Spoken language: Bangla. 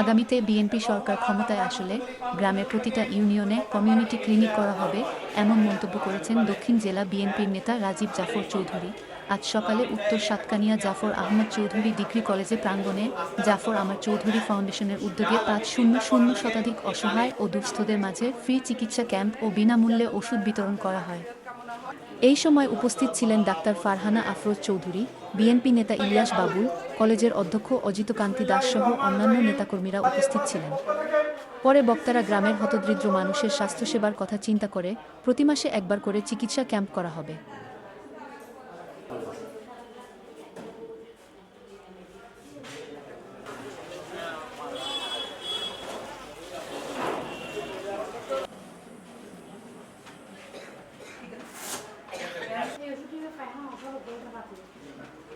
আগামীতে বিএনপি সরকার ক্ষমতায় আসলে গ্রামের প্রতিটা ইউনিয়নে কমিউনিটি ক্লিনিক করা হবে, এমন মন্তব্য করেছেন দক্ষিণ জেলা বিএনপির নেতা রাজীব জাফর চৌধুরী। আজ সকালে উত্তর সাতকানিয়া জাফর আহমদ চৌধুরী ডিগ্রি কলেজে প্রাঙ্গণে জাফর আমার চৌধুরী ফাউন্ডেশনের উদ্যোগে পাঁচ শূন্য শূন্য শতাধিক অসহায় ও দুস্থদের মাঝে ফ্রি চিকিৎসা ক্যাম্প ও বিনামূল্যে ওষুধ বিতরণ করা হয়। এই সময় উপস্থিত ছিলেন ডাক্তার ফারহানা আফরোজ চৌধুরী, বিএনপি নেতা ইলিয়াস বাবুল, কলেজের অধ্যক্ষ অজিত কান্তি দাস সহ অন্যান্য নেতাকর্মীরা উপস্থিত ছিলেন। পরে বক্তারা গ্রামের হতদরিদ্র মানুষের স্বাস্থ্যসেবার কথা চিন্তা করে প্রতি মাসে একবার করে চিকিৎসা ক্যাম্প করা হবে। Halo, bro, 他